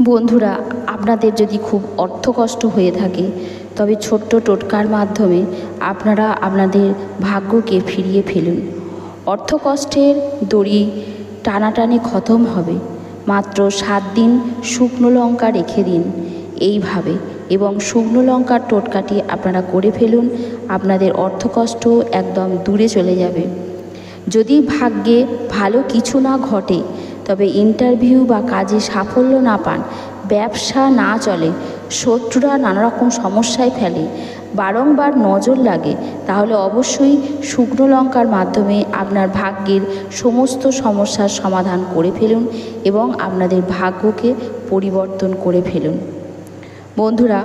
বন্ধুরা, আপনাদের যদি খুব অর্থকষ্ট হয়ে থাকে, তবে ছোট্ট টোটকার মাধ্যমে আপনারা আপনাদের ভাগ্যকে ফিরিয়ে ফেলুন। অর্থকষ্টের দড়ি টানাটানি খতম হবে। মাত্র সাত দিন শুকনো লঙ্কা রেখে দিন, এইভাবে। এবং শুকনো লঙ্কার টোটকাটি আপনারা করে ফেলুন, আপনাদের অর্থকষ্ট একদম দূরে চলে যাবে। যদি ভাগ্যে ভালো কিছু না ঘটে তবে ইন্টারভিউ বা কাজে সাফল্য না পান, ব্যবসা না চলে, শত্রুরা নানা রকম সমস্যায় ফেলে। বারংবার নজর লাগে, তাহলে অবশ্যই শুকনো লঙ্কার মাধ্যমে আপনার ভাগ্যের সমস্ত সমস্যার সমাধান করে ফেলুন এবং আপনাদের ভাগ্যকে পরিবর্তন করে ফেলুন। বন্ধুরা,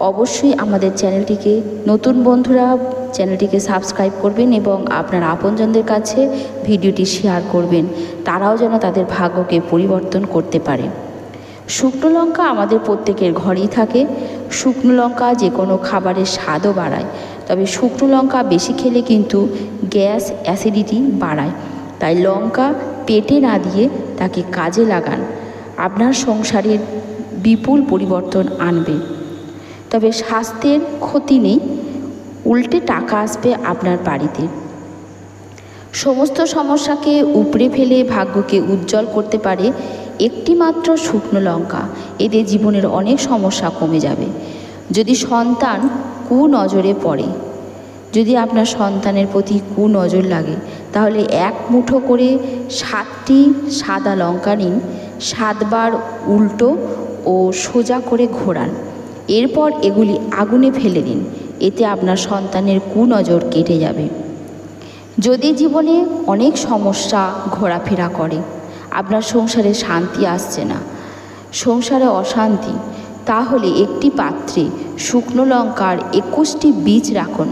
অবশ্যই আমাদের চ্যানেলটিকে নতুন বন্ধুরা চ্যানেলটিকে সাবস্ক্রাইব করবেন এবং আপনার আপনজনদের কাছে ভিডিওটি শেয়ার করবেন। তারাও যেন তাদের ভাগ্যকে পরিবর্তন করতে পারে। শুকনো লঙ্কা আমাদের প্রত্যেকের ঘরেই থাকে। শুকনো লঙ্কা যে কোনো খাবারের স্বাদও বাড়ায়। তবে শুকনো লঙ্কা বেশি খেলে কিন্তু গ্যাস অ্যাসিডিটি বাড়ায়। তাই লঙ্কা পেটে না দিয়ে তাকে কাজে লাগান। আপনার সংসারের বিপুল পরিবর্তন আনবে। তবে স্বাস্থ্যের ক্ষতি নেই। উল্টে টাকা আসবে আপনার বাড়িতে। সমস্ত সমস্যাকে উপড়ে ফেলে ভাগ্যকে উজ্জ্বল করতে পারে একটি মাত্র শুকনো লঙ্কা। এতে জীবনের অনেক সমস্যা কমে যাবে। যদি সন্তান কুনজরে পড়ে, যদি আপনার সন্তানের প্রতি কুনজর লাগে, তাহলে এক মুঠো করে সাতটি সাদা লঙ্কা নিন, সাতবার উল্টো ও সোজা করে ঘোরান। এরপর এগুলি আগুনে ফেলে দিন। এতে আপনার সন্তানের কুনজর কেটে যাবে। যদি জীবনে অনেক সমস্যা ঘোরাফেরা করে, আপনার সংসারে শান্তি আসছে না, সংসারে অশান্তি, তাহলে একটি পাত্রে শুকনো লঙ্কার একুশটি বীজ রাখুন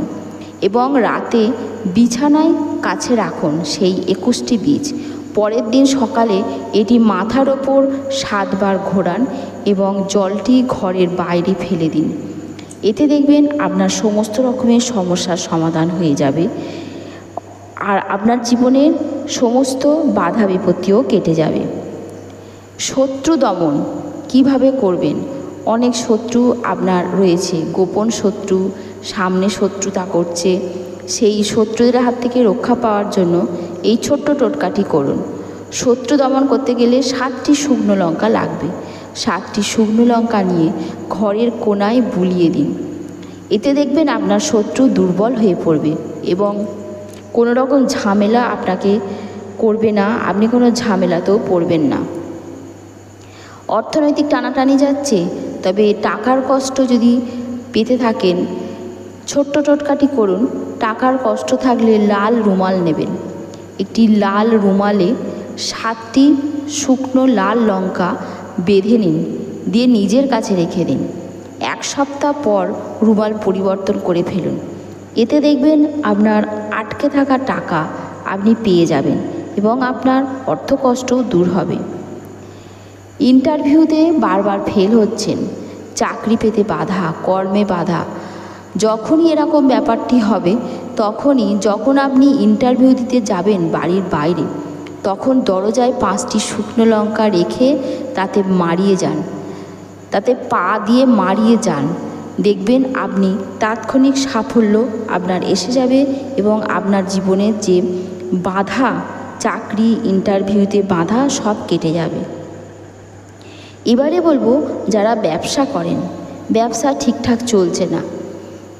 এবং রাতে বিছানায় কাছে রাখুন সেই একুশটি বীজ। পরের দিন সকালে এটি মাথার ওপর সাতবার ঘোরান এবং জলটি ঘরের বাইরে ফেলে দিন। এতে দেখবেন আপনার সমস্ত রকমের সমস্যার সমাধান হয়ে যাবে। আর আপনার জীবনের সমস্ত বাধা বিপত্তিও কেটে যাবে। শত্রু দমন কীভাবে করবেন? অনেক শত্রু আপনার রয়েছে, গোপন শত্রু, সামনে শত্রুতা করছে। সেই শত্রুদের হাত থেকে রক্ষা পাওয়ার জন্য এই ছোট্ট টোটকাটি করুন। শত্রু দমন করতে গেলে সাতটি শুকনো লঙ্কা লাগবে। সাতটি শুকনো লঙ্কা নিয়ে ঘরের কোনায় বুলিয়ে দিন। এতে দেখবেন আপনার শত্রু দুর্বল হয়ে পড়বে এবং কোনো রকম ঝামেলা আপনাকে করবে না, আপনি কোনো ঝামেলাতেও পড়বেন না। অর্থনৈতিক টানাটানি যাচ্ছে, তবে টাকার কষ্ট যদি পেতে থাকেন, ছোট্ট টোটকাটি করুন, টাকার কষ্ট থাকলে লাল রুমাল নেবেন। একটি লাল রুমালে সাতটি শুকনো লাল লঙ্কা বেঁধে নিন, দিয়ে নিজের কাছে রেখে দিন। এক সপ্তাহ পর রুমাল পরিবর্তন করে ফেলুন। এতে দেখবেন আপনার আটকে থাকা টাকা আপনি পেয়ে যাবেন এবং আপনার অর্থকষ্টও দূর হবে। ইন্টারভিউতে বারবার ফেল হচ্ছেন, চাকরি পেতে বাধা, কর্মে বাধা। যখনই এরকম ব্যাপারটি হবে, তখনই যখন আপনি ইন্টারভিউ দিতে যাবেন বাড়ির বাইরে তখন দরজায় পাঁচটি শুকনো লঙ্কা রেখে তাতে মারিয়ে যান। তাতে পা দিয়ে মারিয়ে যান। দেখবেন আপনি তাৎক্ষণিক সাফল্য আপনার এসে যাবে এবং আপনার জীবনের যে বাধা, চাকরি, ইন্টারভিউতে বাধা, সব কেটে যাবে। এবারে বলব, যারা ব্যবসা করেন, ব্যবসা ঠিকঠাক চলছে না।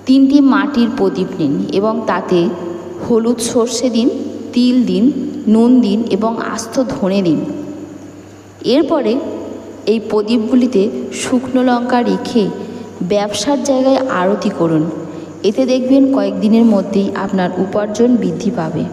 তিনটি মাটির প্রদীপ নিন এবং তাতে হলুদ সর্ষে দিন, তিল দিন নুন দিন এবং আস্ত ধনে দিন। এরপরে এই প্রদীপগুলিতে শুকনো লঙ্কা রেখে ব্যবসার জায়গায় আরতি করুন। এতে দেখবেন কয়েকদিনের মধ্যেই আপনার উপার্জন বৃদ্ধি পাবে।